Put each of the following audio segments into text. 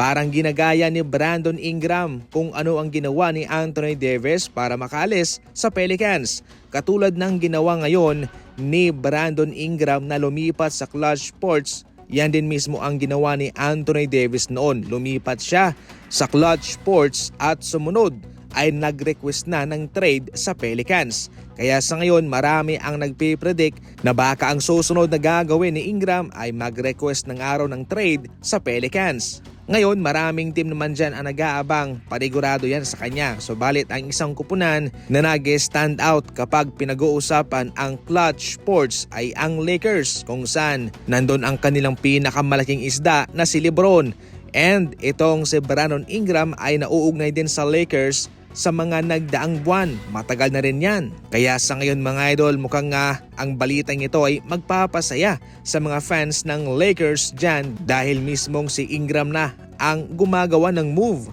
Parang ginagaya ni Brandon Ingram kung ano ang ginawa ni Anthony Davis para makaalis sa Pelicans. Katulad ng ginawa ngayon ni Brandon Ingram na lumipat sa Clutch Sports yan din mismo ang ginawa ni Anthony Davis noon. Lumipat siya sa Clutch Sports at sumunod ay nag-request na ng trade sa Pelicans. Kaya sa ngayon marami ang nagpipredict na baka ang susunod na gagawin ni Ingram ay mag-request ng araw ng trade sa Pelicans. Ngayon maraming team naman dyan ang nag-aabang, panigurado yan sa kanya. Subalit ang isang kupunan na nag-stand out kapag pinag-uusapan ang clutch sports ay ang Lakers kung saan nandun ang kanilang pinakamalaking isda na si Lebron. And itong si Brandon Ingram ay nauugnay din sa Lakers sa mga nagdaang buwan. Matagal na rin yan. Kaya sa ngayon mga idol, mukhang nga ang balitang ito ay magpapasaya sa mga fans ng Lakers dyan dahil mismong si Ingram na ang gumagawa ng move.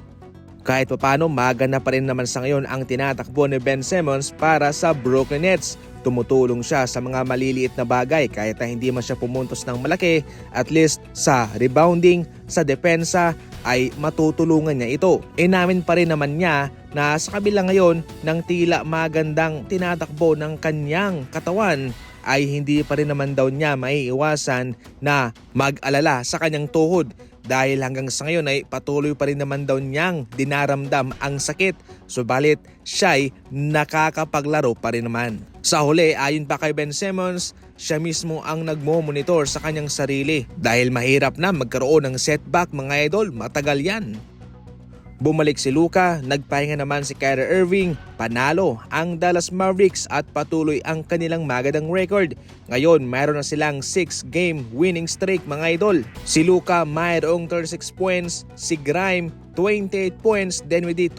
Kahit papano, maganda pa rin naman sa ngayon ang tinatakbo ni Ben Simmons para sa Brooklyn Nets. Tumutulong siya sa mga maliliit na bagay kahit na hindi man siya pumuntos ng malaki, at least sa rebounding, sa depensa ay matutulungan niya ito. Inamin pa rin naman niya na sa kabila ngayon ng tila magandang tinatakbo ng kanyang katawan ay hindi pa rin naman daw niya maiiwasan na mag-alala sa kanyang tuhod dahil hanggang sa ngayon ay patuloy pa rin naman daw niyang dinaramdam ang sakit subalit siya'y nakakapaglaro pa rin naman. Sa huli, ayon pa kay Ben Simmons, siya mismo ang nagmo-monitor sa kanyang sarili dahil mahirap na magkaroon ng setback mga idol, matagal yan. Bumalik si Luka, nagpahinga naman si Kyrie Irving, panalo ang Dallas Mavericks at patuloy ang kanilang magandang record. Ngayon, mayroon na silang 6-game winning streak mga idol. Si Luka mayroong 36 points, si Grime 28 points, the 20,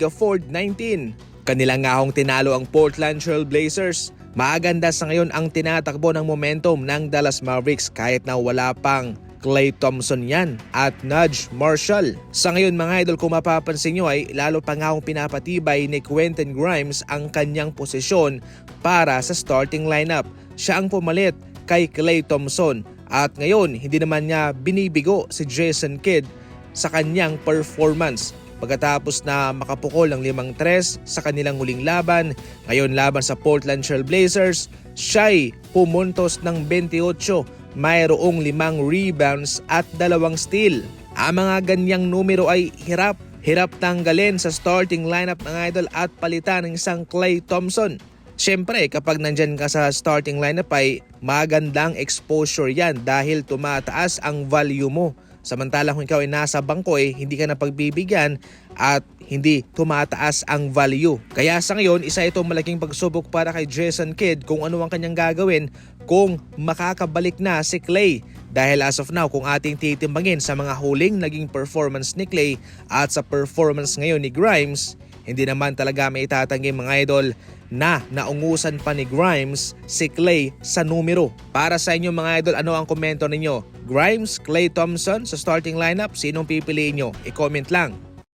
Gafford 19. Kanilang ngahong tinalo ang Portland Trail Blazers. Maganda sa ngayon ang tinatakbo ng momentum ng Dallas Mavericks kahit na wala pang Clay Thompson yan at Nudge Marshall. Sa ngayon mga idol kung mapapansin nyo ay lalo pa nga akong pinapatibay ni Quentin Grimes ang kanyang posisyon para sa starting lineup. Siya ang pumalit kay Clay Thompson at ngayon hindi naman niya binibigo si Jason Kidd sa kanyang performance. Pagkatapos na makapukol ng limang tres sa kanilang huling laban, ngayon laban sa Portland Trail Blazers, siya'y pumuntos ng 28 mayroong limang rebounds at dalawang steal. Ang mga ganyang numero ay hirap, hirap tanggalin sa starting lineup ng idol at palitan ng isang Clay Thompson. Siyempre, kapag nandyan ka sa starting lineup ay magandang exposure yan dahil tumataas ang value mo. Samantalang kung ikaw ay nasa bangko eh, hindi ka na pagbibigyan at hindi tumataas ang value. Kaya sa ngayon, isa itong malaking pagsubok para kay Jason Kidd kung ano ang kanyang gagawin kung makakabalik na si Clay. Dahil as of now, kung ating titimbangin sa mga huling naging performance ni Clay at sa performance ngayon ni Grimes, hindi naman talaga may itatanggi mga idol na naungusan pa ni Grimes si Clay sa numero. Para sa inyo mga idol, ano ang komento ninyo? Grimes, Clay Thompson sa starting lineup, sinong pipiliin nyo? I-comment lang.